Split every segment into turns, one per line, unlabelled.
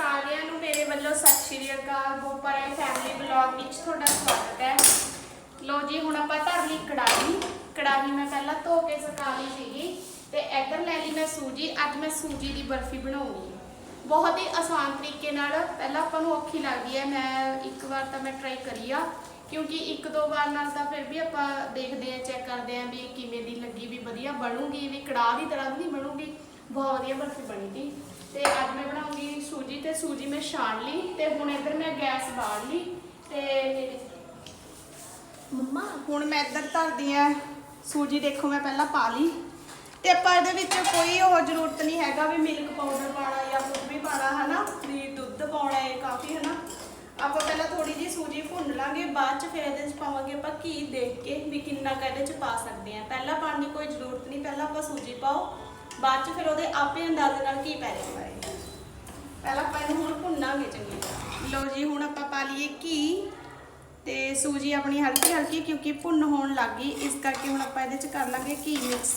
ਸਾਰਿਆਂ ਨੂੰ ਮੇਰੇ ਵੱਲੋਂ ਸਤਿ ਸ਼੍ਰੀ ਅਕਾਲ, ਗੋਪਾਲ ਫੈਮਿਲੀ ਬਲੌਗ ਵਿੱਚ ਤੁਹਾਡਾ ਸਵਾਗਤ ਹੈ। ਲੋ ਜੀ, ਹੁਣ ਆਪਾਂ ਧਰ ਲਈ ਕੜਾਹੀ। ਕੜਾਹੀ ਮੈਂ ਪਹਿਲਾਂ ਧੋ ਕੇ ਸੁਕਾ ਲਈ ਸੀਗੀ ਤੇ ਇੱਧਰ ਲੈ ਲਈ ਮੈਂ ਸੂਜੀ। ਅੱਜ ਮੈਂ ਸੂਜੀ ਦੀ ਬਰਫੀ ਬਣਾਉਣੀ ਬਹੁਤ ਹੀ ਆਸਾਨ ਤਰੀਕੇ ਨਾਲ ਪਹਿਲਾਂ ਆਪਾਂ ਨੂੰ ਔਖੀ ਲੱਗਦੀ ਹੈ। ਮੈਂ ਇੱਕ ਵਾਰ ਤਾਂ ਮੈਂ ਟਰਾਈ ਕਰੀ ਆ, ਕਿਉਂਕਿ ਇੱਕ ਦੋ ਵਾਰ ਨਾਲ ਤਾਂ ਫਿਰ ਵੀ ਆਪਾਂ ਦੇਖਦੇ ਆ ਚੈੱਕ ਕਰਦੇ ਆ ਵੀ ਕਿਵੇਂ ਦੀ ਲੱਗੀ, ਵੀ ਵਧੀਆ ਬਣੂਗੀ, ਵੀ ਕੜਾਹ ਦੀ ਤਰ੍ਹਾਂ ਦੀ ਨਹੀਂ ਬਣੂਗੀ। ਬਹੁਤ ਵਧੀਆ ਬਰਫੀ ਬਣੀ ਸੀ। ਤੇ ਅੱਜ ਮੈਂ ਬਣਾਉਂਗੀ ਸੂਜੀ ਤੇ ਸੂਜੀ ਮੈਂ ਛਾਣ ਲਈ ਤੇ ਹੁਣ ਇੱਧਰ ਮੈਂ ਗੈਸ ਬਾਲ ਲਈ ਤੇ ਮੰਮਾ, ਹੁਣ ਮੈਂ ਇੱਧਰ ਧਰਦੀ ਆ ਸੂਜੀ, ਦੇਖੋ ਮੈਂ ਪਹਿਲਾਂ ਪਾ ਲਈ ਤੇ ਆਪਾਂ ਇਹਦੇ ਵਿੱਚ ਕੋਈ ਉਹ ਜ਼ਰੂਰਤ ਨਹੀਂ ਹੈਗਾ ਵੀ ਮਿਲਕ ਪਾਊਡਰ ਪਾਣਾ ਜਾਂ ਕੁਝ ਵੀ ਪਾਣਾ ਹਨਾ? ਵੀ ਦੁੱਧ ਪਾਉਣਾ ਹੈ ਕਾਫੀ, ਹਨਾ? ਆਪਾਂ ਪਹਿਲਾਂ ਥੋੜੀ ਜਿਹੀ ਸੂਜੀ ਭੁੰਨ ਲਾਂਗੇ, ਬਾਅਦ ਚ ਫਿਰ ਇਹਦੇ ਵਿੱਚ ਪਾਵਾਂਗੇ ਆਪਾਂ ਘੀ ਦੇਖ ਕੇ ਵੀ ਕਿੰਨਾ ਕੁ ਇਹਦੇ ਚ ਪਾ ਸਕਦੇ ਆ। ਪਹਿਲਾਂ ਪਾਉਣ ਦੀ ਕੋਈ ਜ਼ਰੂਰਤ ਨਹੀਂ, ਪਹਿਲਾਂ ਆਪਾਂ ਸੂਜੀ ਪਾਓ। ਬਾਅਦ ਚ ਫਿਰ ਉਹਦੇ ਆਪੇ ਅੰਦਾਜ਼ੇ ਨਾਲ ਘੀ ਪੈ ਜਾਂਦਾ ਹੈ ਪਹਿਲਾਂ ਆਪਾਂ ਇਹਨੂੰ ਹੁਣ ਭੁੰਨਾਂਗੇ ਚੰਗੀ ਤਰ੍ਹਾਂ। ਲਓ ਜੀ, ਹੁਣ ਆਪਾਂ ਪਾ ਲਈਏ ਘੀ। ਤੇ ਸੂਜੀ ਆਪਣੀ ਹਲਕੀ ਹਲਕੀ, ਕਿਉਂਕਿ ਭੁੰਨ ਹੋਣ ਲੱਗ ਗਈ, ਇਸ ਕਰਕੇ ਹੁਣ ਆਪਾਂ ਇਹਦੇ ਚ ਕਰ ਲਾਂਗੇ ਘੀ ਮਿਕਸ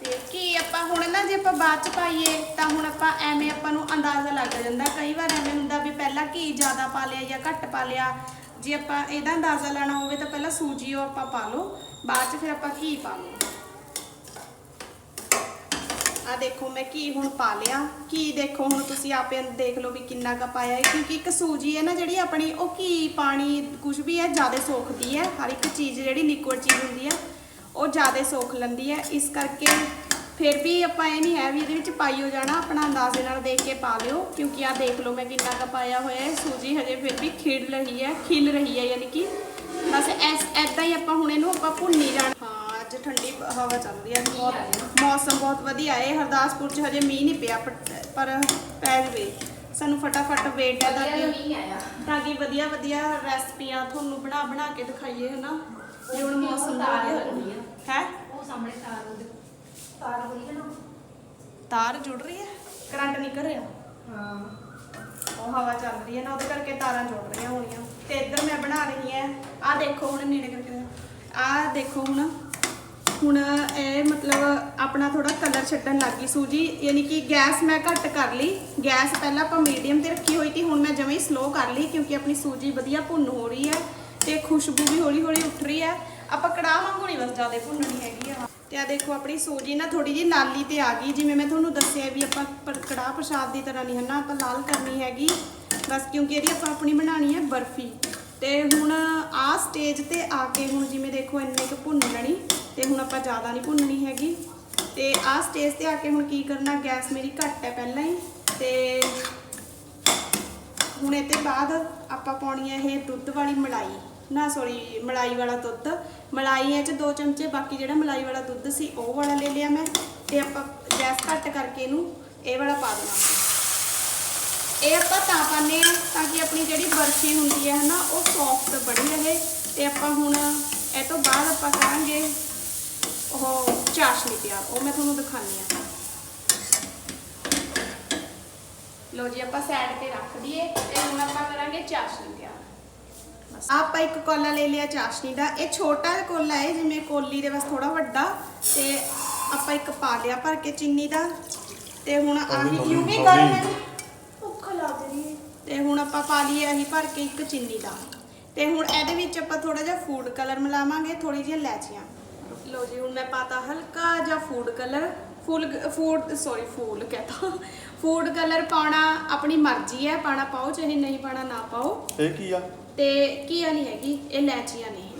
ਤੇ ਘੀ ਆਪਾਂ ਹੁਣ ਨਾ, ਜੇ ਆਪਾਂ ਬਾਅਦ ਚ ਪਾਈਏ, ਤਾਂ ਹੁਣ ਆਪਾਂ ਐਵੇਂ ਆਪਾਂ ਨੂੰ ਅੰਦਾਜ਼ਾ ਲੱਗ ਜਾਂਦਾ। ਕਈ ਵਾਰ ਐਵੇਂ ਹੁੰਦਾ ਵੀ ਪਹਿਲਾਂ ਘੀ ਜ਼ਿਆਦਾ ਪਾ ਲਿਆ ਜਾਂ ਘੱਟ ਪਾ ਲਿਆ। ਜੇ ਆਪਾਂ ਇਹਦਾ ਅੰਦਾਜ਼ਾ ਲੈਣਾ ਹੋਵੇ, ਤਾਂ ਪਹਿਲਾਂ ਸੂਜੀ ਉਹ ਆਪਾਂ ਪਾ ਲਓ। ਬਾਅਦ ਚ ਫਿਰ ਆਪਾਂ ਘੀ ਪਾ ਲਓ। ਆ ਦੇਖੋ ਮੈਂ ਘੀ ਹੁਣ ਪਾ ਲਿਆ ਘੀ ਦੇਖੋ ਹੁਣ ਤੁਸੀਂ ਆਪੇ ਦੇਖ ਲਓ ਵੀ ਕਿੰਨਾ ਕ ਪਾਇਆ ਹੈ, ਕਿਉਂਕਿ ਇੱਕ ਸੂਜੀ ਹੈ ਨਾ ਜਿਹੜੀ ਆਪਣੀ, ਉਹ ਘੀ ਪਾਣੀ ਕੁਝ ਵੀ ਹੈ, ਜ਼ਿਆਦਾ ਸੋਖਦੀ ਹੈ, ਹਰ ਇੱਕ ਚੀਜ਼ ਜਿਹੜੀ ਲਿਕੁਇਡ ਚੀਜ਼ ਹੁੰਦੀ ਹੈ, ਉਹ ਜ਼ਿਆਦਾ ਸੋਖ ਲੈਂਦੀ ਹੈ, ਇਸ ਕਰਕੇ ਫਿਰ ਵੀ ਆਪਾਂ ਇਹ ਨਹੀਂ ਹੈ ਵੀ ਇਹਦੇ ਵਿੱਚ ਪਾਈ ਹੋ ਜਾਣਾ, ਆਪਣਾ ਅੰਦਾਜ਼ੇ ਨਾਲ ਦੇਖ ਕੇ ਪਾ ਲਿਓ, ਕਿਉਂਕਿ ਆ ਦੇਖ ਲਓ ਮੈਂ ਕਿੰਨਾ ਕ ਪਾਇਆ ਹੋਇਆ ਹੈ, ਸੂਜੀ ਹਜੇ ਫਿਰ ਵੀ ਖਿੜ ਰਹੀ ਹੈ, ਖਿਲ ਰਹੀ ਹੈ, ਯਾਨੀ ਕਿ ਬਸ ਐਸ ਐਦਾਂ ਹੀ ਆਪਾਂ ਹੁਣ ਇਹਨੂੰ ਆਪਾਂ ਭੁੰਨੀ ਜਾਣਾ। ਅੱਜ ਠੰਡੀ ਹਵਾ ਚੱਲ ਰਹੀ ਹੈ ਬਹੁਤ ਮੌਸਮ ਬਹੁਤ ਵਧੀਆ ਹੈ। ਹਰਦਾਸਪੁਰ 'ਚ ਹਜੇ ਮੀਂਹ ਨਹੀਂ ਪਿਆ ਪਰ- ਪੈ ਜਵੇ। ਸਾਨੂੰ ਫਟਾਫਟ ਵੇਟ ਹੈ ਤਾਂ ਕਿ ਤਾਂ ਕਿ ਵਧੀਆ ਵਧੀਆ ਰੈਸਪੀਆਂ ਤੁਹਾਨੂੰ ਬਣਾ ਬਣਾ ਕੇ ਦਿਖਾਈਏ ਹਨਾ? ਜੇ ਹੁਣ ਮੌਸਮ ਦਾ ਵਧੀਆ ਹੈ
ਉਹ ਸਾਹਮਣੇ ਤਾਰ ਉਹਦੇ ਤਾਰ ਹੋਈ ਨਾ?
ਤਾਰ ਜੁੜ ਰਹੀ ਹੈ? ਕਰੰਟ ਨਿਕਲ ਰਿਹਾ?
ਹਾਂ।
ਉਹ ਹਵਾ ਚੱਲ ਰਹੀ ਹੈ ਨਾ ਉਹਦੇ ਕਰਕੇ ਤਾਰਾਂ ਜੁੜ ਰਹੀਆਂ ਹੋਣੀਆਂ। ਤੇ ਇੱਧਰ ਮੈਂ ਬਣਾ ਰਹੀ ਹਾਂ ਆਹ ਦੇਖੋ ਹੁਣ ਨੇੜੇ ਕਰਕੇ। ਆਹ ਦੇਖੋ ਹੁਣ ਹੁਣ ਇਹ ਮਤਲਬ ਆਪਣਾ ਥੋੜਾ ਕਲਰ ਛੱਡਣ ਲੱਗੀ ਸੂਜੀ, ਯਾਨੀ ਕਿ ਗੈਸ ਮੈਂ ਘੱਟ ਕਰ ਲਈ। ਗੈਸ ਪਹਿਲਾਂ ਆਪਾਂ ਮੀਡੀਅਮ ਤੇ ਰੱਖੀ ਹੋਈ ਸੀ, ਹੁਣ ਮੈਂ ਜਮੇ ਹੀ ਸਲੋ ਕਰ ਲਈ ਕਿਉਂਕਿ ਆਪਣੀ ਸੂਜੀ ਵਧੀਆ ਭੁੰਨ ਹੋ ਰਹੀ ਹੈ ਤੇ ਖੁਸ਼ਬੂ ਵੀ ਹੌਲੀ ਹੌਲੀ ਉੱਠ ਰਹੀ ਹੈ। ਆਪਾਂ ਕੜਾਹ ਵਾਂਗੂ ਨਹੀਂ ਬਸ ਜ਼ਿਆਦਾ ਭੁੰਨਣੀ ਹੈਗੀ ਆ। ਤੇ ਆ ਦੇਖੋ ਆਪਣੀ ਸੂਜੀ ਨਾ ਥੋੜੀ ਜਿਹੀ ਲਾਲੀ ਤੇ ਆ ਗਈ, ਜਿਵੇਂ ਮੈਂ ਤੁਹਾਨੂੰ ਦੱਸਿਆ ਵੀ ਆਪਾਂ ਪਰ- ਕੜਾਹ ਪ੍ਰਸ਼ਾਦ ਦੀ ਤਰ੍ਹਾਂ ਨਹੀਂ ਹੈ ਨਾ ਆਪਾਂ ਲਾਲ ਕਰਨੀ ਹੈਗੀ। ਬਸ ਕਿਉਂਕਿ ਇਹਦੀ ਆਪਾਂ ਆਪਣੀ ਬਣਾਣੀ ਹੈ ਬਰਫੀ। ਤੇ ਹੁਣ ਆ ਸਟੇਜ ਤੇ ਆ ਕੇ ਹੁਣ ਜਿਵੇਂ ਦੇਖੋ ਇੰਨੇ ਕੁ ਭੁੰਨ ਲੈਣੀ ਤੇ ਹੁਣ ਆਪਾਂ ਜ਼ਿਆਦਾ ਨਹੀਂ ਭੁੰਨਣੀ ਹੈਗੀ। ਤੇ ਆਹ ਸਟੇਜ ਤੇ ਆ ਕੇ ਹੁਣ ਕੀ ਕਰਨਾ, ਗੈਸ ਮੇਰੀ ਘੱਟ ਹੈ ਪਹਿਲਾਂ ਹੀ। ਤੇ ਹੁਣ ਇਹ ਤੇ ਬਾਅਦ ਆਪਾਂ ਪਾਉਣੀ ਹੈ ਇਹ ਦੁੱਧ ਵਾਲੀ ਮਲਾਈ। ਨਾ ਸੌਰੀ ਮਲਾਈ ਵਾਲਾ ਦੁੱਧ। ਮਲਾਈ ਇਹ ਚ ਦੋ ਚਮਚੇ, ਬਾਕੀ ਜਿਹੜਾ ਮਲਾਈ ਵਾਲਾ ਦੁੱਧ ਸੀ, ਉਹ ਵਾਲਾ ਲੈ ਲਿਆ ਮੈਂ। ਤੇ ਆਪਾਂ ਗੈਸ ਘੱਟ ਕਰਕੇ ਇਹਨੂੰ ਇਹ ਵਾਲਾ ਪਾ ਦੇਣਾ ਇਹ ਆਪਾਂ ਤਾਂ ਪਾਉਂਦੇ ਆ ਤਾਂ ਕਿ ਆਪਣੀ ਜਿਹੜੀ ਬਰਫੀ ਹੁੰਦੀ ਹੈ ਹਨਾ ਉਹ ਸੌਫਟ ਬਣੀ ਰਹੇ। ਤੇ ਆਪਾਂ ਹੁਣ ਇਹ ਤੋਂ ਬਾਅਦ ਆਪਾਂ ਕਰਾਂਗੇ ਉਹ ਚਾਸ਼ਨੀ ਤਿਆਰ ਉਹ ਮੈਂ ਤੁਹਾਨੂੰ ਦਿਖਾਣੀ ਆ ਲੋ ਜੀ ਆਪਾਂ ਸਾਈਡ ਤੇ ਰੱਖ ਦਈਏ ਤੇ ਹੁਣ ਆਪਾਂ ਕਰਾਂਗੇ ਚਾਸ਼ਨੀ ਤਿਆਰ। ਬਸ। ਆਪਾਂ ਇੱਕ ਕੋਲਾ ਲੈ ਲਿਆ ਚਾਸ਼ਨੀ ਦਾ। ਇਹ ਛੋਟਾ ਜਿਹਾ ਕੋਲਾ ਹੈ ਜਿਵੇਂ ਕੋਲੀ ਦੇ ਬਸ ਥੋੜਾ ਵੱਡਾ। ਤੇ ਆਪਾਂ ਇੱਕ ਪਾ ਲਿਆ ਭਰ ਕੇ ਚੀਨੀ ਦਾ। ਤੇ ਹੁਣ ਆਹੀ ਕਿਉਂ ਵੀ ਗਰਮ ਹੈ ਭੁੱਖ ਲੱਗ ਰਹੀ ਹੈ। ਤੇ ਹੁਣ ਆਪਾਂ ਪਾ ਲਈਏ ਆਹੀ ਭਰ ਕੇ ਇੱਕ ਚੀਨੀ ਦਾ। ਤੇ ਹੁਣ ਇਹਦੇ ਵਿੱਚ ਆਪਾਂ ਥੋੜਾ ਜਿਹਾ ਫੂਡ ਕਲਰ ਮਿਲਾਵਾਂਗੇ ਥੋੜੀ ਜਿਹੀ ਇਲਾਚੀਆਂ ਲੋ ਜੀ ਹੁਣ ਮੈਂ ਪਾਤਾ ਹਲਕਾ ਜਿਹਾ ਫੂਡ ਕਲਰ ਫੁੱਲ ਫੂਡ ਸੌਰੀ ਫੂਲ ਕਹਤਾ। ਫੂਡ ਕਲਰ ਪਾਉਣਾ ਆਪਣੀ ਮਰਜ਼ੀ ਹੈ ਪਾਣਾ ਪਾਓ ਚਾਹੇ ਨਹੀਂ ਪਾਣਾ ਨਾ ਪਾਓ।
ਇਹ ਕੀ ਆ?
ਤੇ ਕੀਆ ਨਹੀਂ ਹੈਗੀ ਇਹ ਇਲਾਚੀਆਂ ਨੇ।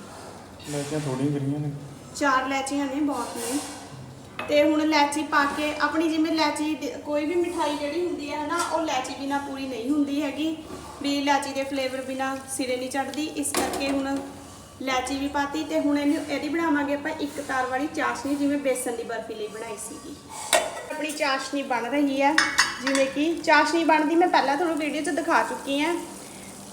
ਲੈਚੀਆਂ ਥੋੜੀਆਂ ਕਰੀਆਂ ਨੇ।
ਚਾਰ ਇਲਾਚੀਆਂ ਨੇ ਬਹੁਤ ਨੇ। ਤੇ ਹੁਣ ਇਲਾਚੀ ਪਾ ਕੇ ਆਪਣੀ ਜਿਵੇਂ ਇਲਾਚੀ ਦੇ- ਕੋਈ ਵੀ ਮਿਠਾਈ ਜਿਹੜੀ ਹੁੰਦੀ ਹੈ ਨਾ ਉਹ ਇਲਾਚੀ ਬਿਨਾ ਪੂਰੀ ਨਹੀਂ ਹੁੰਦੀ ਹੈਗੀ। ਵੀ ਇਲਾਚੀ ਦੇ ਫਲੇਵਰ ਬਿਨਾ ਸਿਰੇ ਨਹੀਂ ਚੜਦੀ ਇਸ ਕਰਕੇ ਹੁਣ ਲੈਚੀ ਵੀ ਪਾਤੀ ਤੇ ਹੁਣ ਇਹਨੂੰ ਇਹਦੀ ਬਣਾਵਾਂਗੇ ਆਪਾਂ ਇੱਕ ਤਾਰ ਵਾਲੀ ਚਾਸ਼ਨੀ, ਜਿਵੇਂ ਬੇਸਨ ਦੀ ਬਰਫੀ ਲਈ ਬਣਾਈ ਸੀਗੀ। ਆਪਣੀ ਚਾਸ਼ਨੀ ਬਣ ਰਹੀ ਹੈ। ਜਿਵੇਂ ਕਿ ਚਾਸ਼ਨੀ ਬਣਦੀ ਮੈਂ ਪਹਿਲਾਂ ਤੁਹਾਨੂੰ ਵੀਡੀਓ 'ਚ ਦਿਖਾ ਚੁੱਕੀ ਹਾਂ।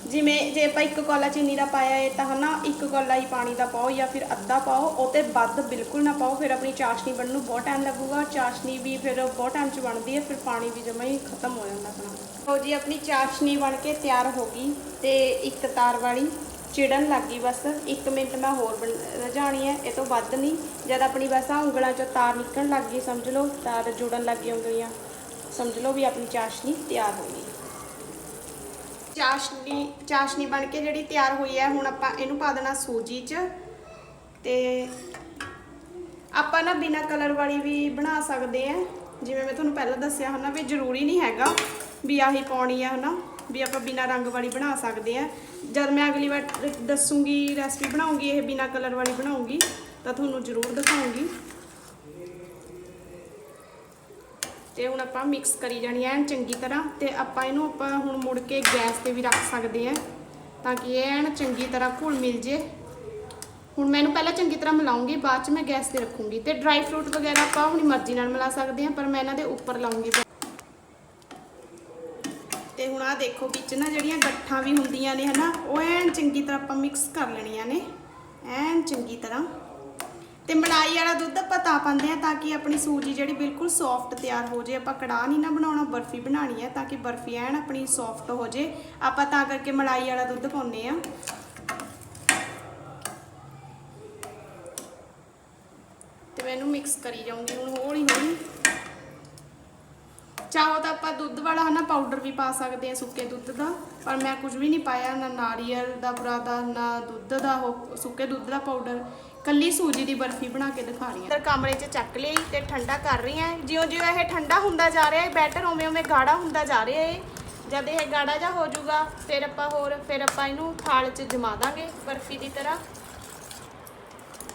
ਜਿਵੇਂ ਜੇ ਆਪਾਂ ਇੱਕ ਕੋਲਾ ਚੀਨੀ ਦਾ ਪਾਇਆ ਹੈ ਤਾਂ ਹਨਾ, ਇੱਕ ਕੋਲਾ ਹੀ ਪਾਣੀ ਦਾ ਪਾਓ ਜਾਂ ਫਿਰ ਅੱਧਾ ਪਾਓ, ਉਹ ਤੇ ਵੱਧ ਬਿਲਕੁਲ ਨਾ ਪਾਓ, ਫਿਰ ਆਪਣੀ ਚਾਸ਼ਨੀ ਬਣਨ ਨੂੰ ਬਹੁਤ ਟਾਈਮ ਲੱਗੂਗਾ। ਚਾਸ਼ਨੀ ਵੀ ਫਿਰ ਬਹੁਤ ਟਾਈਮ ਚ ਬਣਦੀ ਹੈ, ਫਿਰ ਪਾਣੀ ਵੀ ਜਮਾ ਹੀ ਖਤਮ ਹੋ ਜਾਂਦਾ ਆਪਣਾ। ਲਓ ਜੀ, ਆਪਣੀ ਚਾਸ਼ਨੀ ਬਣ ਕੇ ਤਿਆਰ ਹੋ ਗਈ ਤੇ ਇੱਕ ਤਾਰ ਵਾਲੀ। ਚਿੜਨ ਲੱਗ ਗਈ ਬਸ। 1 ਮਿੰਟ ਮੈਂ ਹੋਰ ਬਣ- ਰਝਾਣੀ ਹੈ, ਇਹ ਤੋਂ ਵੱਧ ਨਹੀਂ। ਜਦ ਆਪਣੀ ਬਸ ਆ ਉਂਗਲਾਂ ਚੋਂ ਤਾਰ ਨਿਕਲਣ ਲੱਗ ਗਈ, ਸਮਝ ਲਓ, ਤਾਰ ਜੁੜਨ ਲੱਗ ਗਈ ਉਂਗਲੀਆਂ। ਸਮਝ ਲਓ ਵੀ ਆਪਣੀ ਚਾਸ਼ਨੀ ਤਿਆਰ ਹੋ ਗਈ। ਚਾਸ਼ਨੀ ਚਾਸ਼ਨੀ ਬਣ ਕੇ ਜਿਹੜੀ ਤਿਆਰ ਹੋਈ ਹੈ, ਹੁਣ ਆਪਾਂ ਇਹਨੂੰ ਪਾ ਦੇਣਾ ਸੂਜੀ 'ਚ। ਤੇ ਆਪਾਂ ਨਾ ਬਿਨਾ ਕਲਰ ਵਾਲੀ ਵੀ ਬਣਾ ਸਕਦੇ ਆ। ਜਿਵੇਂ ਮੈਂ ਤੁਹਾਨੂੰ ਪਹਿਲਾਂ ਦੱਸਿਆ ਹਨਾ ਵੀ ਜ਼ਰੂਰੀ ਨਹੀਂ ਹੈਗਾ ਵੀ ਆਹੀ ਪਾਉਣੀ ਆ ਹਨਾ। ਵੀ ਆਪਾਂ ਬਿਨਾ ਰੰਗ ਵਾਲੀ ਬਣਾ ਸਕਦੇ ਆ ਜਦ ਮੈਂ ਅਗਲੀ ਵਾਰ ਦੱਸੂਗੀ ਰੈਸਪੀ ਬਣਾਉਂਗੀ, ਇਹ ਬਿਨਾ ਕਲਰ ਵਾਲੀ ਬਣਾਉਂਗੀ, ਤਾਂ ਤੁਹਾਨੂੰ ਜ਼ਰੂਰ ਦਿਖਾਉਂਗੀ। ਤੇ ਹੁਣ ਆਪਾਂ ਮਿਕਸ ਕਰੀ ਜਾਣੀ ਐਨ ਚੰਗੀ ਤਰ੍ਹਾਂ, ਤੇ ਆਪਾਂ ਇਹਨੂੰ ਆਪਾਂ ਹੁਣ ਮੁੜ ਕੇ ਗੈਸ ਤੇ ਵੀ ਰੱਖ ਸਕਦੇ ਆ ਤਾਂ ਕਿ ਇਹ ਐਨ ਚੰਗੀ ਤਰ੍ਹਾਂ ਘੁਲ ਮਿਲ ਜੇ। ਹੁਣ ਮੈਂ ਇਹਨੂੰ ਪਹਿਲਾਂ ਚੰਗੀ ਤਰ੍ਹਾਂ ਮਿਲਾਉਂਗੀ, ਬਾਅਦ ਚ ਮੈਂ ਗੈਸ ਤੇ ਰੱਖੂੰਗੀ। ਤੇ ਡਰਾਈ ਫਰੂਟ ਵਗੈਰਾ ਆਪਾਂ ਆਪਣੀ ਮਰਜ਼ੀ ਨਾਲ ਮਿਲਾ ਸਕਦੇ ਹਾਂ, ਪਰ ਮੈਂ ਇਹਨਾਂ ਦੇ ਉੱਪਰ ਲਾਉਂਗੀ। ਹੁਣ ਆ ਦੇਖੋ, ਵਿੱਚ ਨਾ ਜਿਹੜੀਆਂ ਗੱਠਾਂ ਵੀ ਹੁੰਦੀਆਂ ਨੇ, ਹਨਾ, ਉਹ ਐਨ ਚੰਗੀ ਤਰ੍ਹਾਂ ਆਪਾਂ ਮਿਕਸ ਕਰ ਲੈਣੀਆਂ ਨੇ। ਐਨ ਚੰਗੀ ਤਰ੍ਹਾਂ। ਤੇ ਮਲਾਈ ਵਾਲਾ ਦੁੱਧ ਆਪਾਂ ਤਾਂ ਪਾਉਂਦੇ ਆ ਤਾਂ ਕਿ ਆਪਣੀ ਸੂਜੀ ਜਿਹੜੀ ਬਿਲਕੁਲ ਸੌਫਟ ਤਿਆਰ ਹੋ ਜੇ। ਆਪਾਂ ਕੜਾਹ ਨਹੀਂ ਨਾ ਬਣਾਉਣਾ, ਬਰਫੀ ਬਣਾਉਣੀ ਹੈ ਤਾਂ ਕਿ ਬਰਫੀ ਐਨ ਆਪਣੀ ਸੌਫਟ ਹੋ ਜੇ। ਆਪਾਂ ਤਾਂ ਕਰਕੇ ਮਲਾਈ ਵਾਲਾ ਦੁੱਧ ਪਾਉਂਦੇ ਆ ਤੇ ਮੈਂ ਮਿਕਸ ਕਰੀ ਜਾਊਂਗੀ, ਹੁਣ ਹੌਲੀ ਹੌਲੀ ਚਾਹੋ ਤਾਂ ਆਪਾਂ ਦੁੱਧ ਵਾਲਾ ਹਨਾ ਪਾਊਡਰ ਵੀ ਪਾ ਸਕਦੇ ਆ ਸੁੱਕੇ ਦੁੱਧ ਦਾ, ਪਰ ਮੈਂ ਕੁਝ ਵੀ ਨਹੀਂ ਪਾਇਆ, ਨਾ ਨਾਰੀਅਲ ਦਾ ਬੁਰਾਦਾ ਨਾ ਦੁੱਧ ਦਾ ਉਹ ਸੁੱਕੇ ਦੁੱਧ ਦਾ ਪਾਊਡਰ ਕੱਲੀ ਸੂਜੀ ਦੀ ਬਰਫੀ ਬਣਾ ਕੇ ਦਿਖਾ ਰਹੀ ਹਾਂ ਇਧਰ ਕਮਰੇ 'ਚ ਚੱਕ ਲਈ ਤੇ ਠੰਡਾ ਕਰ ਰਹੀ ਹਾਂ। ਜਿਉਂ ਜਿਉਂ ਇਹ ਠੰਡਾ ਹੁੰਦਾ ਜਾ ਰਿਹਾ ਹੈ ਬੈਟਰ ਉਵੇਂ ਉਵੇਂ ਗਾੜਾ ਹੁੰਦਾ ਜਾ ਰਿਹਾ ਹੈ ਜਦ ਇਹ ਗਾੜਾ ਜਾ ਹੋ ਜਾਊਗਾ, ਫਿਰ ਆਪਾਂ ਹੋਰ, ਫਿਰ ਆਪਾਂ ਇਹਨੂੰ ਥਾਲ 'ਚ ਜਮਾ ਦਾਂਗੇ ਬਰਫੀ ਦੀ ਤਰ੍ਹਾਂ।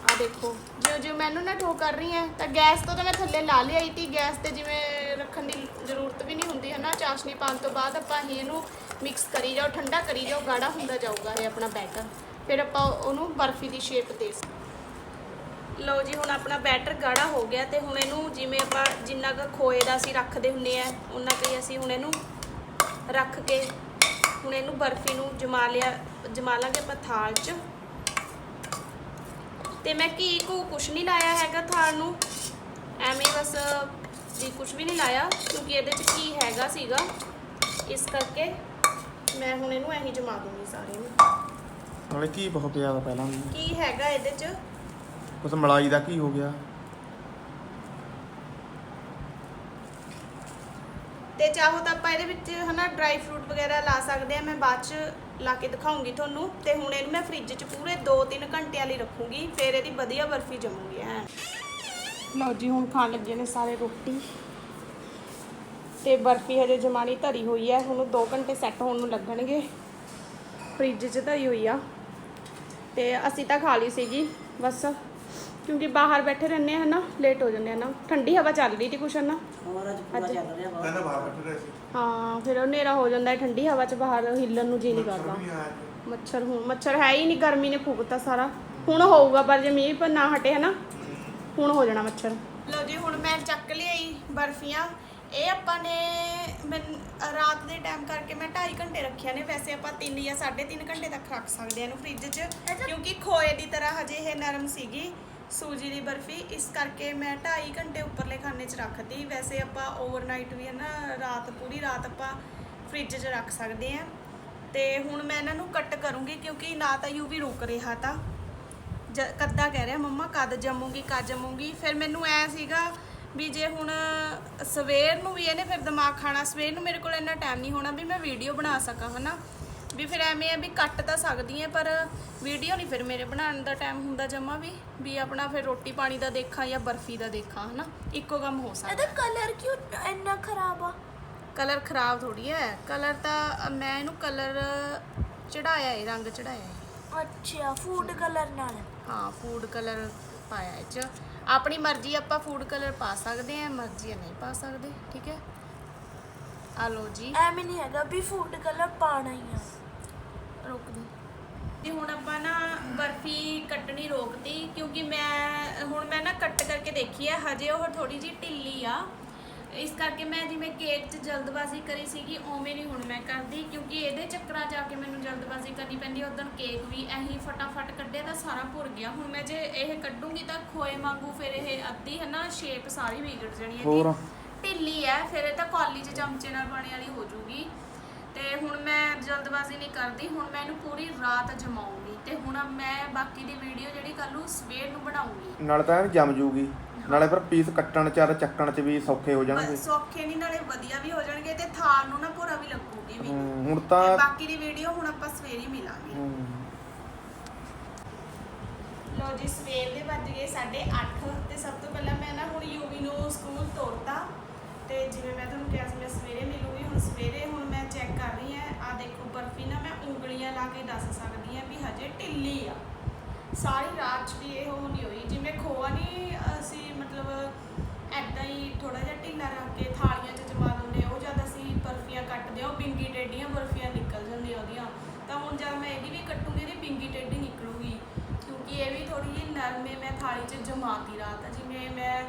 ਆ ਦੇਖੋ ਜਿਉਂ ਜਿਉਂ ਮੈਨੂੰ ਨਾ ਠੋ ਕਰ ਰਹੀ ਹੈ, ਤਾਂ ਗੈਸ ਤੋਂ ਤਾਂ ਮੈਂ ਥੱਲੇ ਲਾ ਲਿਆਈ ਤੀ। ਗੈਸ ਤੇ ਜਿਵੇਂ ਰੱਖਣ ਦੀ ਜ਼ਰੂਰਤ ਵੀ ਨਹੀਂ ਹੁੰਦੀ ਹੈ ਨਾ ਚਾਸ਼ਨੀ ਪਾਉਣ ਤੋਂ ਬਾਅਦ ਆਪਾਂ ਹੀ ਇਹਨੂੰ ਮਿਕਸ ਕਰੀ ਜਾਓ, ਠੰਡਾ ਕਰੀ ਜਾਓ, ਗਾੜਾ ਹੁੰਦਾ ਜਾਊਗਾ ਇਹ ਆਪਣਾ ਬੈਟਰ ਫਿਰ ਆਪਾਂ ਉਹਨੂੰ ਬਰਫੀ ਦੀ ਸ਼ੇਪ ਦੇ ਲਓ ਜੀ, ਹੁਣ ਆਪਣਾ ਬੈਟਰ ਗਾੜਾ ਹੋ ਗਿਆ ਤੇ ਹੁਣ ਇਹਨੂੰ ਜਿਵੇਂ ਆਪਾਂ ਜਿੰਨਾ ਕੁ ਖੋਏ ਦਾ ਅਸੀਂ ਰੱਖਦੇ ਹੁੰਨੇ ਆ ਉਹਨਾਂ ਕੁ ਹੀ ਅਸੀਂ ਹੁਣ ਇਹਨੂੰ ਰੱਖ ਕੇ ਹੁਣ ਇਹਨੂੰ ਬਰਫੀ ਨੂੰ ਜਮਾ ਲਿਆ, ਜਮਾ ਲਾਂਗੇ ਆਪਾਂ ਥਾਲ 'ਚ। ਤੇ ਮੈਂ ਘੀ ਕੋ ਕੁਛ ਨਹੀਂ ਲਾਇਆ ਹੈਗਾ ਥਾਲ ਨੂੰ। ਐਵੇਂ ਬਸ ਵੀ ਕੁਛ ਵੀ ਨਹੀਂ ਲਾਇਆ ਕਿਉਂਕਿ ਇਹਦੇ 'ਚ ਘੀ ਹੈਗਾ ਸੀਗਾ। ਇਸ ਕਰਕੇ ਮੈਂ ਹੁਣ ਇਹਨੂੰ ਐਂ ਹੀ ਜਮਾ ਦੂੰਗੀ ਸਾਰੇ ਨੂੰ।
ਨਾਲੇ ਕੀ ਬਹੁਤ ਪਿਆ ਵਾ ਪਹਿਲਾਂ ਵੀ।
ਕੀ ਹੈਗਾ ਇਹਦੇ 'ਚ?
ਉਸ ਮਲਾਈ ਦਾ ਕੀ ਹੋ ਗਿਆ?
ਤੇ ਚਾਹੋ ਤਾਂ ਆਪਾਂ ਇਹਦੇ ਵਿੱਚ ਹਨਾ ਡਰਾਈ ਫਰੂਟ ਵਗੈਰਾ ਲਾ ਸਕਦੇ ਆ ਮੈਂ ਬਾਅਦ ਚ ਲਾ ਕੇ ਦਿਖਾਉਂਗੀ ਤੁਹਾਨੂੰ। ਤੇ ਹੁਣ ਇਹਨੂੰ ਮੈਂ ਫ੍ਰਿਜ 'ਚ ਪੂਰੇ 2-3 ਘੰਟਿਆਂ ਲਈ ਰੱਖੂੰਗੀ ਫਿਰ ਇਹਦੀ ਵਧੀਆ ਬਰਫੀ ਜੰਮੂਗੀ ਐ ਲਓ ਜੀ ਹੁਣ ਖਾਣ ਲੱਗੇ ਨੇ ਸਾਰੇ ਰੋਟੀ। ਤੇ ਬਰਫੀ ਹਜੇ ਜਮਾਣੀ ਧਰੀ ਹੋਈ ਹੈ ਹੁਣ 2 ਘੰਟੇ ਸੈੱਟ ਹੋਣ ਨੂੰ ਲੱਗਣਗੇ। ਫ੍ਰਿਜ 'ਚ ਧਰੀ ਹੋਈ ਆ। ਤੇ ਅਸੀਂ ਤਾਂ ਖਾ ਲਈ ਸੀਗੀ ਬਸ। ਕਿਉਂਕਿ ਬਾਹਰ ਬੈਠੇ ਰਹਿੰਦੇ ਆ ਨਾ ਲੇਟ ਹੋ ਜਾਂਦੇ ਆ ਨਾ। ਠੰਡੀ ਹਵਾ ਚੱਲ ਰਹੀ ਸੀ ਕੁਛ ਨਾ
ਹੋਰ ਅੱਜ ਪੂਰਾ
ਅੱਜ-
ਚੱਲ ਰਿਹਾ ਵਾ।
ਕਹਿੰਦਾ ਬਾਹਰ ਬੈਠੇ ਰਹੇ ਸੀ।
ਹਾਂ ਫਿਰ ਉਹ ਹਨੇਰਾ ਹੋ ਜਾਂਦਾ ਹੈ ਠੰਡੀ ਹਵਾ 'ਚ ਬਾਹਰ ਹਿੱਲਣ ਨੂੰ ਜੀ ਨਹੀਂ ਕਰਦਾ। ਮੱਛਰ ਹੁਣ ਮੱਛਰ ਹੈ ਹੀ ਨਹੀਂ ਗਰਮੀ ਨੇ ਫੂਕਤਾ ਸਾਰਾ। ਹੁਣ ਹੋਊਗਾ ਪਰ ਜੇ ਮੀਂਹ ਪਰ ਨਾ ਹਟੇ ਹਨਾ। ਹੁਣ ਹੋ ਜਾਣਾ ਮੱਛਰ। ਲਓ ਜੀ ਹੁਣ ਮੈਂ ਚੱਕ ਲਈ ਬਰਫੀਆਂ। ਇਹ ਆਪਾਂ ਨੇ ਮੈਂ ਰਾਤ ਦੇ ਟਾਈਮ ਕਰਕੇ ਮੈਂ 2.5 ਘੰਟੇ ਰੱਖਿਆ ਨੇ। ਵੈਸੇ ਆਪਾਂ 3 ਜਾਂ 3.5 ਘੰਟੇ ਤੱਕ ਰੱਖ ਸਕਦੇ ਹਾਂ ਇਹਨੂੰ ਫ੍ਰਿਜ 'ਚ ਕਿਉਂਕਿ ਖੋਏ ਦੀ ਤਰ੍ਹਾਂ ਹਜੇ ਇਹ ਨਰਮ ਸੀਗੀ ਸੂਜੀ ਦੀ ਬਰਫੀ। ਇਸ ਕਰਕੇ ਮੈਂ 2.5 ਘੰਟੇ ਉੱਪਰਲੇ ਖਾਨੇ 'ਚ ਰੱਖਦੀ। ਵੈਸੇ ਆਪਾਂ ਓਵਰਨਾਈਟ ਵੀ ਹੈ ਨਾ ਰਾਤ ਪੂਰੀ ਰਾਤ ਆਪਾਂ ਫ੍ਰਿਜ 'ਚ ਰੱਖ ਸਕਦੇ ਹਾਂ। ਤੇ ਹੁਣ ਮੈਂ ਇਹਨਾਂ ਨੂੰ ਕੱਟ ਕਰੂੰਗੀ ਕਿਉਂਕਿ ਨਾ ਤਾਂ ਯੂ ਵੀ ਰੁਕ ਰਿਹਾ ਤਾਂ। ਕੱਦਾ ਕਹਿ ਰਿਹਾ ਮੰਮਾ ਕਦ ਜੰਮੂਗੀ ਕਦ ਜੰਮੂਗੀ। ਫਿਰ ਮੈਨੂੰ ਐ ਸੀਗਾ ਵੀ ਜੇ ਹੁਣ ਸਵੇਰ ਨੂੰ ਵੀ ਇਹਨੇ ਫਿਰ ਦਿਮਾਗ ਖਾਣਾ ਸਵੇਰ ਨੂੰ ਮੇਰੇ ਕੋਲ ਇੰਨਾ ਟਾਈਮ ਨਹੀਂ ਹੋਣਾ ਵੀ ਮੈਂ ਵੀਡੀਓ ਬਣਾ ਸਕਾਂ ਹਨਾ? ਵੀ ਫਿਰ ਐਵੇਂ ਆ ਵੀ ਕੱਟ ਤਾਂ ਸਕਦੀ ਆ ਪਰ ਵੀਡੀਓ ਨਹੀਂ ਫਿਰ ਮੇਰੇ ਬਣਾਉਣ ਦਾ ਟਾਈਮ ਹੁੰਦਾ ਜਮਾ ਵੀ ਵੀ ਆਪਣਾ ਫਿਰ ਰੋਟੀ ਪਾਣੀ ਦਾ ਦੇਖਾਂ ਜਾਂ ਬਰਫੀ ਦਾ ਦੇਖਾਂ ਹਨਾ? ਇੱਕੋ ਕੰਮ ਹੋ ਸਕਦਾ।
ਇਹਦਾ ਕਲਰ ਕਿਉਂ ਇੰਨਾ ਖਰਾਬ ਆ?
ਕਲਰ ਖਰਾਬ ਥੋੜੀ ਹੈ ਕਲਰ ਤਾਂ ਮੈਂ ਇਹਨੂੰ ਕਲਰ ਚੜਾਇਆ ਹੈ ਰੰਗ ਚੜਾਇਆ
ਅੱਛਾ ਫੂਡ ਕਲਰ ਨਾਲ।
ਹਾਂ ਫੂਡ ਕਲਰ ਪਾਇਆ ਇਹ ਚ। ਆਪਣੀ ਮਰਜ਼ੀ ਆਪਾਂ ਫੂਡ ਕਲਰ ਪਾ ਸਕਦੇ ਆ ਮਰਜ਼ੀ ਨਹੀਂ ਪਾ ਸਕਦੇ ਠੀਕ ਹੈ? ਆ ਲਓ ਜੀ।
ਐਵੇਂ ਨਹੀਂ ਹੈਗਾ ਵੀ ਫੂਡ ਕਲਰ ਪਾਣਾ ਹੀ ਆ।
ਰੁਕ ਦੀ ਤੇ ਹੁਣ ਆਪਾਂ ਨਾ ਬਰਫੀ ਕੱਟਣੀ ਰੋਕਤੀ ਕਿਉਂਕਿ ਮੈਂ ਹੁਣ ਮੈਂ ਨਾ ਕੱਟ ਕਰਕੇ ਦੇਖੀ ਹੈ ਹਜੇ ਉਹ ਥੋੜੀ ਜੀ ਢਿੱਲੀ ਆ। ਇਸ ਕਰਕੇ ਮੈਂ ਜਿਵੇਂ ਕੇਕ 'ਚ ਜਲਦਬਾਜ਼ੀ ਕਰੀ ਸੀਗੀ ਉਵੇਂ ਨਹੀਂ ਹੁਣ ਮੈਂ ਕਰਦੀ ਕਿਉਂਕਿ ਇਹਦੇ ਚੱਕਰਾਂ 'ਚ ਆ ਕੇ ਮੈਨੂੰ ਜਲਦਬਾਜ਼ੀ ਕਰਨੀ ਪੈਂਦੀ ਉਦੋਂ ਕੇਕ ਵੀ ਐਹੀ ਫਟਾਫਟ ਕੱਢਿਆ ਤਾਂ ਸਾਰਾ ਭੁਰ ਗਿਆ। ਹੁਣ ਮੈਂ ਜੇ ਇਹ ਕੱਢੂੰਗੀ ਤਾਂ ਖੋਏ ਵਾਂਗੂ ਫਿਰ ਇਹ ਅੱਧੀ ਹੈ ਨਾ ਸ਼ੇਪ ਸਾਰੀ ਵਿਗੜ ਜਾਣੀ ਹੈ
ਹੋਰ?
ਢਿੱਲੀ ਹੈ ਫਿਰ ਇਹ ਤਾਂ ਕੌਲੀ 'ਚ ਚਮਚੇ ਨਾਲ ਪਾਣੀ ਵਾਲੀ ਹੋ ਜੂਗੀ। ਤੇ ਹੁਣ ਮੈਂ ਜਲਦਬਾਜ਼ੀ ਨਹੀਂ ਕਰਦੀ ਹੁਣ ਮੈਂ ਇਹਨੂੰ ਪੂਰੀ ਰਾਤ ਜਮਾਉਂਗੀ ਤੇ ਹੁਣ ਮੈਂ ਬਾਕੀ ਦੀ ਵੀਡੀਓ ਜਿਹੜੀ ਕੱਲ ਨੂੰ ਸਵੇਰ ਨੂੰ ਬਣਾਉਂਗੀ।
ਨਾਲ ਤਾਂ ਇਹ ਜੰਮ ਜੂਗੀ। ਨਾਲੇ ਫਿਰ ਪੀਸ ਕੱਟਣ ਚ ਚੱਕਣ ਚ ਵੀ ਸੌਖੇ ਹੋ ਜਾਣਗੇ।
ਸੌਖੇ ਨਹੀਂ ਨਾਲੇ ਵਧੀਆ ਵੀ ਹੋ ਜਾਣਗੇ ਤੇ ਥਾਲ ਨੂੰ ਨਾ ਭੋਰਾ ਵੀ ਲੱਗੂਗੀ ਵੀ।
ਹਮ, ਹੁਣ
ਤੇ
ਤਾਂ
ਬਾਕੀ ਦੀ ਵੀਡੀਓ ਹੁਣ ਆਪਾਂ ਸਵੇਰੇ ਹੀ ਮਿਲਾਂਗੇ।
ਹਮ,
ਲੋ ਜੀ ਸਵੇਰ ਦੇ ਵੱਜ ਗਏ 8:30 ਤੇ ਸਭ ਤੋਂ ਪਹਿਲਾਂ ਮੈਂ ਨਾ ਹੁਣ ਯੂਵੀ ਨੂੰ ਸਕੂਲ ਤੋਰਤਾ। ਤੇ ਜਿਵੇਂ ਮੈਂ ਤੁਹਾਨੂੰ ਕਿਹਾ ਸੀ ਮੈਂ ਸਵੇਰੇ ਮਿਲੂੰਗੀ ਹੁਣ ਸਵੇਰੇ ਹੁਣ ਮੈਂ ਚੈੱਕ ਕਰ ਰਹੀ ਹਾਂ। ਆ ਦੇਖੋ ਬਰਫੀ ਨਾ ਮੈਂ ਉਂਗਲੀਆਂ ਲਾ ਕੇ ਦੱਸ ਸਕਦੀ ਹਾਂ ਵੀ ਹਜੇ ਢਿੱਲੀ ਆ। ਸਾਰੀ ਰਾਤ 'ਚ ਵੀ ਇਹ ਉਹ ਨਹੀਂ ਹੋਈ, ਜਿਵੇਂ ਖੋਆ ਨਹੀਂ ਅਸੀਂ ਮਤਲਬ ਐਦਾਂ ਹੀ ਥੋੜਾ ਜਿਹਾ ਢਿੱਲਾ ਰੱਖ ਕੇ ਥਾਲੀਆਂ 'ਚ ਜਮਾ ਦਿੰਦੇ ਉਹ ਜਦ ਅਸੀਂ ਬਰਫੀਆਂ ਕੱਟਦੇ ਹਾਂ, ਉਹ ਬਿੰਗੀ ਟੇਡੀਆਂ ਬਰਫੀਆਂ ਨਿਕਲ ਜਾਂਦੀਆਂ ਉਹਦੀਆਂ, ਤਾਂ ਹੁਣ ਜਦ ਮੈਂ ਇਹਦੀ ਵੀ ਕੱਟੂੰਗੀ, ਇਹਦੀ ਬਿੰਗੀ ਟੇਡੀ ਨਿਕਲੂਗੀ, ਕਿਉਂਕਿ ਇਹ ਵੀ ਥੋੜੀ ਜਿਹੀ ਨਰਮੇ ਮੈਂ ਥਾਲੀ 'ਚ ਜਮਾਤੀ ਰਾਤ, ਜਿਵੇਂ ਮੈਂ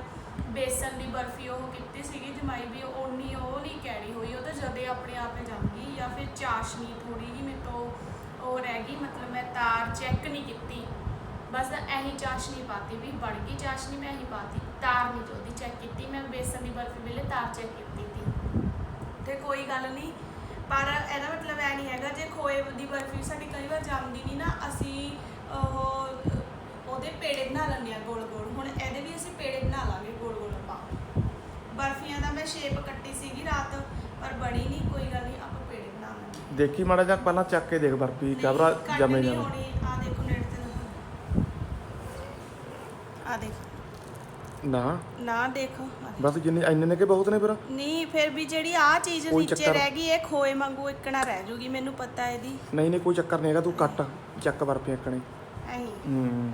ਬੇਸਨ ਦੀ ਬਰਫੀ ਉਹ ਕੀਤੀ ਸੀਗੀ ਜਮਾਈ ਵੀ, ਓਨੀ ਉਹ ਨਹੀਂ ਕੈੜੀ ਹੋਈ, ਉਹ ਤਾਂ ਜਦੇ ਆਪਣੇ ਆਪ ਹੀ ਜੰਮ ਗਈ, ਜਾਂ ਫਿਰ ਚਾਸ਼ਨੀ ਥੋੜੀ ਜਿਹੀ ਮੇਰੇ ਤੋਂ ਉਹ ਰਹਿ ਗਈ, ਮਤਲਬ ਮੈਂ ਤਾਰ ਚੈੱਕ ਨਹੀਂ ਕੀਤੀ। ਬਸ ਐਹੀ ਚਾਸ਼ਨੀ ਪਾਤੀ ਵੀ ਬਣ ਗਈ ਚਾਸ਼ਨੀ ਮੈਂ ਐਹੀ ਪਾਤੀ। ਤਾਰ ਨਹੀਂ ਜੋਦੀ ਚੈੱਕ ਕੀਤੀ ਮੈਂ ਬੇਸਨ ਦੀ ਬਰਫੀ ਵੇਲੇ ਤਾਰ ਚੈੱਕ ਕੀਤੀ ਸੀ। ਤੇ ਕੋਈ ਗੱਲ ਨਹੀਂ ਪਰ ਇਹਦਾ ਮਤਲਬ ਐ ਨਹੀਂ ਹੈਗਾ ਜੇ ਖੋਏ ਦੀ ਬਰਫੀ ਸਾਡੀ ਕਈ ਵਾਰ ਜੰਮਦੀ ਨਹੀਂ ਨਾ ਅਸੀਂ ਉਹ ਉਹਦੇ ਪੇੜੇ ਬਣਾ ਲੈਂਦੇ ਆ ਗੋਲ ਗੋਲ। ਹੁਣ ਇਹਦੇ ਵੀ ਅਸੀਂ ਪੇੜੇ ਬਣਾ ਲਾਂਗੇ ਗੋਲ ਗੋਲ ਆਪਾਂ। ਬਰਫੀਆਂ ਦਾ ਮੈਂ ਸ਼ੇਪ ਕੱਟੀ ਸੀਗੀ ਰਾਤ ਪਰ ਬਣੀ ਨਹੀਂ ਕੋਈ ਗੱਲ ਨਹੀਂ ਆਪਾਂ ਪੇੜੇ ਬਣਾ ਲਾਂਗੇ
ਦੇਖੀ ਮਾੜਾ ਜਿਹਾ ਪਹਿਲਾਂ ਚੱਕ ਕੇ ਦੇਖ ਬਰਫੀ ਕਬਰਾ
ਨਹੀਂ,
ਜਮੇ
ਕੱਟ ਨਹੀਂ
ਜਾਣਾ
ਹੋਣੀ ਆ ਦੇਖੋ ਨੇੜੇ ਤੇ ਆ ਦੇਖ।
ਨਾ?
ਨਾ ਦੇਖੋ।
ਬਸ ਜਿੰਨੇ ਇੰਨੇ ਨੇ ਕਿ ਬਹੁਤ ਨੇ ਫਿਰ?
ਨਹੀਂ ਫਿਰ ਵੀ ਜਿਹੜੀ ਆ ਚੀਜ਼
ਕੋਈ
ਨੀਚੇ
ਚੱਕਰ-
ਰਹਿ ਗਈ ਇਹ ਖੋਏ ਵਾਂਗੂ ਇੱਕਣਾ ਰਹਿ ਜੂਗੀ ਮੈਨੂੰ ਪਤਾ ਇਹਦੀ।
ਨਹੀਂ ਨਹੀਂ ਕੋਈ ਚੱਕਰ ਨਹੀਂ ਹੈਗਾ ਤੂੰ ਕੱਟ ਚੱਕ ਬਰਫੀ ਇੱਕਣੇ।
ਐਂ
ਹੂੰ।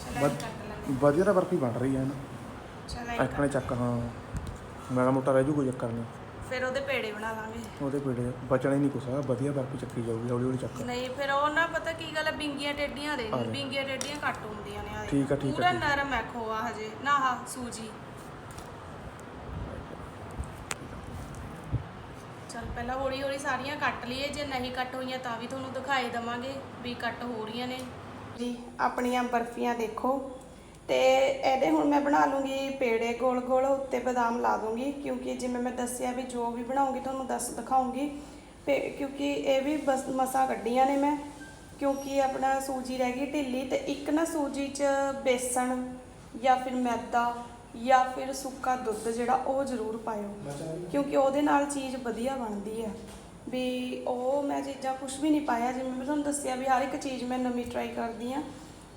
ਚਲ
ਬਸ-
ਕੱਟ ਲਾਂਗੇ।
ਵਧੀਆ ਤਾਂ ਬਰਫੀ ਬਣ ਰਹੀ ਹੈ ਨਾ।
ਚਲ
ਇੱਕਣੇ ਚੱਕ ਹਾਂ। ਮਾੜਾ ਮੋਟਾ ਰਹਿ ਜੂ ਕੋਈ ਚੱਕਰ ਨਹੀਂ।
ਫਿਰ ਉਹਦੇ ਪੇੜੇ ਬਣਾ ਲਾਂਗੇ
ਉਹਦੇ ਪੇੜੇ ਬਚਣਾ ਹੀ ਨਹੀਂ ਕੁਛ ਵਧੀਆ ਬਰਫੀ ਚੱਕੀ ਜਾਊਗੀ ਹੌਲੀ ਹੌਲੀ ਚੱਕ
ਨਹੀਂ ਫਿਰ ਉਹ ਨਾ ਪਤਾ ਕੀ ਗੱਲ ਹੈ ਬਿੰਗੀਆਂ ਟੇਡੀਆਂ ਦੇ
ਆ।
ਬਿੰਗੀਆਂ ਟੇਡੀਆਂ ਘੱਟ ਹੁੰਦੀਆਂ ਨੇ ਆ ਦੇਖ।
ਠੀਕ ਆ, ਠੀਕ ਆ,
ਪੂਰਾ
ਠੀਕ ਆ।
ਨਰਮ ਹੈ ਖੋਆ ਹਜੇ ਨਾ ਹਾ ਸੂਜੀ ਚਲ ਪਹਿਲਾਂ ਹੌਲੀ ਹੌਲੀ ਸਾਰੀਆਂ ਕੱਟ ਲਈਏ ਜੇ ਨਹੀਂ ਕੱਟ ਹੋਈਆਂ ਤਾਂ ਵੀ ਤੁਹਾਨੂੰ ਦਿਖਾਈ ਦਵਾਂਗੇ ਵੀ ਕੱਟ ਹੋ ਰਹੀਆਂ ਨੇ ਜੀ ਆਪਣੀਆਂ ਬਰਫੀਆਂ ਦੇਖੋ ਤੇ ਇਹਦੇ ਹੁਣ ਮੈਂ ਬਣਾ ਲੂੰਗੀ ਪੇੜੇ ਗੋਲ ਗੋਲ, ਉੱਤੇ ਬਦਾਮ ਲਾ ਦੂੰਗੀ, ਕਿਉਂਕਿ ਜਿਵੇਂ ਮੈਂ ਦੱਸਿਆ ਵੀ ਜੋ ਵੀ ਬਣਾਉਂਗੀ ਤੁਹਾਨੂੰ ਦੱਸ ਦਿਖਾਉਂਗੀ। ਪੇ, ਕਿਉਂਕਿ ਇਹ ਵੀ ਬਸ ਮਸਾਂ ਕੱਢੀਆਂ ਨੇ ਮੈਂ, ਕਿਉਂਕਿ ਆਪਣਾ ਸੂਜੀ ਰਹਿ ਗਈ ਢਿੱਲੀ ਤੇ ਇੱਕ ਨਾ ਸੂਜੀ 'ਚ ਬੇਸਣ ਜਾਂ ਫਿਰ ਮੈਦਾ ਜਾਂ ਫਿਰ ਸੁੱਕਾ ਦੁੱਧ ਜਿਹੜਾ ਉਹ ਜ਼ਰੂਰ ਪਾਇਓ, ਕਿਉਂਕਿ ਉਹਦੇ ਨਾਲ ਚੀਜ਼ ਵਧੀਆ ਬਣਦੀ ਹੈ। ਵੀ ਉਹ ਮੈਂ ਚੀਜ਼ਾਂ ਕੁਝ ਵੀ ਨਹੀਂ ਪਾਇਆ, ਜਿਵੇਂ ਮੈਂ ਤੁਹਾਨੂੰ ਦੱਸਿਆ ਵੀ ਹਰ ਇੱਕ ਚੀਜ਼ ਮੈਂ ਨਵੀਂ ਟਰਾਈ ਕਰਦੀ ਆ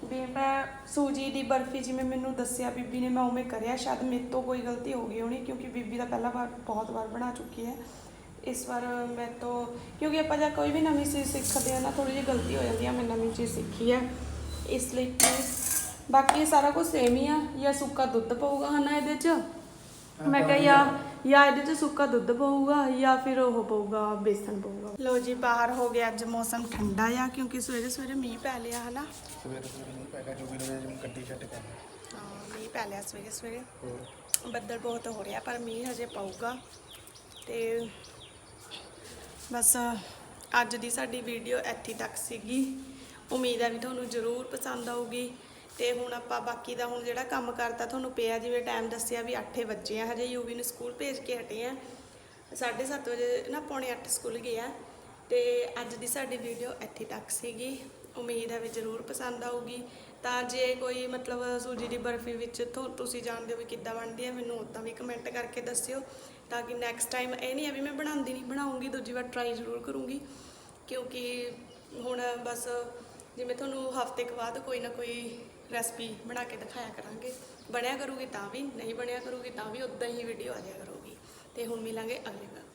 ਵੀ ਮੈਂ ਸੂਜੀ ਦੀ ਬਰਫੀ ਜਿਵੇਂ ਮੈਨੂੰ ਦੱਸਿਆ ਬੀਬੀ ਨੇ ਮੈਂ ਉਵੇਂ ਕਰਿਆ। ਸ਼ਾਇਦ ਮੇਰੇ ਤੋਂ ਕੋਈ ਗਲਤੀ ਹੋ ਗਈ ਹੋਣੀ ਕਿਉਂਕਿ ਬੀਬੀ ਦਾ ਪਹਿਲਾ ਵਾਰ ਬਹੁਤ ਵਾਰ ਬਣਾ ਚੁੱਕੀ ਹੈ। ਇਸ ਵਾਰ ਮੈਂ ਤੋਂ ਕਿਉਂਕਿ ਆਪਾਂ ਜਦ ਕੋਈ ਵੀ ਨਵੀਂ ਚੀਜ਼ ਸਿੱਖਦੇ ਆ ਨਾ ਥੋੜੀ ਜਿਹੀ ਗਲਤੀ ਹੋ ਜਾਂਦੀ ਆ ਮੈਂ ਨਵੀਂ ਚੀਜ਼ ਸਿੱਖੀ ਹੈ। ਇਸ ਲਈ please ਬਾਕੀ ਸਾਰਾ ਕੁਝ ਸੇਮ ਹੀ ਆ ਜਾਂ ਸੁੱਕਾ ਦੁੱਧ ਪਊਗਾ ਹਨਾ ਇਹਦੇ 'ਚ? ਮੈਂ ਕਿਹਾ ਜਾਂ ਜਾਂ ਇਹਦੇ 'ਚ ਸੁੱਕਾ ਦੁੱਧ ਪਊਗਾ ਜਾਂ ਫਿਰ ਉਹ ਪਊਗਾ ਬੇਸਨ ਪਊਗਾ। ਲੋ ਜੀ ਬਾਹਰ ਹੋ ਗਿਆ ਅੱਜ ਮੌਸਮ ਠੰਡਾ ਆ ਕਿਉਂਕਿ ਸਵੇਰੇ ਸਵੇਰੇ ਮੀਂਹ ਪੈ ਲਿਆ ਹਨਾ?
ਸਵੇਰੇ ਸਵੇਰੇ ਨਹੀਂ ਪੈਗਾ ਜੋ ਵੀ ਨੇ ਗੱਡੀ ਛੱਡ ਕੇ
ਹਾਂ ਮੀਂਹ ਪੈ ਲਿਆ ਸਵੇਰੇ ਸਵੇਰੇ। ਬੱਦਲ ਬਹੁਤ ਹੋ ਰਿਹਾ ਪਰ ਮੀਂਹ ਹਜੇ ਪਊਗਾ। ਤੇ ਬਸ ਅੱਜ ਦੀ ਸਾਡੀ ਵੀਡੀਓ ਇੱਥੇ ਤੱਕ ਸੀਗੀ। ਉਮੀਦ ਹੈ ਵੀ ਤੁਹਾਨੂੰ ਜ਼ਰੂਰ ਪਸੰਦ ਆਊਗੀ। ਤੇ ਹੁਣ ਆਪਾਂ ਬਾਕੀ ਦਾ ਹੁਣ ਜਿਹੜਾ ਕੰਮ ਕਰਤਾ ਤੁਹਾਨੂੰ ਪਿਆ ਜਿਵੇਂ ਟਾਈਮ ਦੱਸਿਆ ਵੀ 8 ਵਜੇ ਆ, ਹਜੇ ਯੂਵੀ ਨੂੰ ਸਕੂਲ ਭੇਜ ਕੇ ਹਟੇ ਆ। 7:30 ਵਜੇ ਨਾ ਪੌਣੇ 8 ਸਕੂਲ ਗਿਆ ਤੇ ਅੱਜ ਦੀ ਸਾਡੀ ਵੀਡੀਓ ਇੱਥੇ ਤੱਕ ਸੀਗੀ। ਉਮੀਦ ਹੈ ਵੀ ਜ਼ਰੂਰ ਪਸੰਦ ਆਊਗੀ। ਤਾਂ ਜੇ ਕੋਈ ਮਤਲਬ ਸੂਜੀ ਦੀ ਬਰਫੀ ਵਿੱਚ ਤੁ- ਤੁਸੀਂ ਜਾਣਦੇ ਹੋ ਵੀ ਕਿੱਦਾਂ ਬਣਦੀ ਹੈ ਮੈਨੂੰ ਉਦਾਂ ਵੀ ਕਮੈਂਟ ਕਰਕੇ ਦੱਸਿਓ। ਤਾਂ ਕਿ ਨੈਕਸਟ ਟਾਈਮ ਇਹ ਨਹੀਂ ਹੈ ਵੀ ਮੈਂ ਬਣਾਉਂਦੀ ਨਹੀਂ, ਬਣਾਉਂਗੀ, ਦੂਜੀ ਵਾਰ ਟਰਾਈ ਜ਼ਰੂਰ ਕਰੂੰਗੀ। ਕਿਉਂਕਿ ਹੁਣ ਬਸ ਜਿਵੇਂ ਤੁਹਾਨੂੰ ਹਫ਼ਤੇ ਕੁ ਬਾਅਦ ਕੋਈ ਨਾ ਕੋਈ ਰੈਸਪੀ ਬਣਾ ਕੇ ਦਿਖਾਇਆ ਕਰਾਂਗੇ। ਬਣਿਆ ਕਰੂਗੀ ਤਾਂ ਵੀ, ਨਹੀਂ ਬਣਿਆ ਕਰੂਗੀ ਤਾਂ ਵੀ ਉਦਾਂ ਹੀ ਵੀਡੀਓ ਆ ਜਾਇਆ ਕਰੂਗੀ। ਤੇ ਹੁਣ ਮਿਲਾਂਗੇ ਅਗਲੇ ਵਕਤ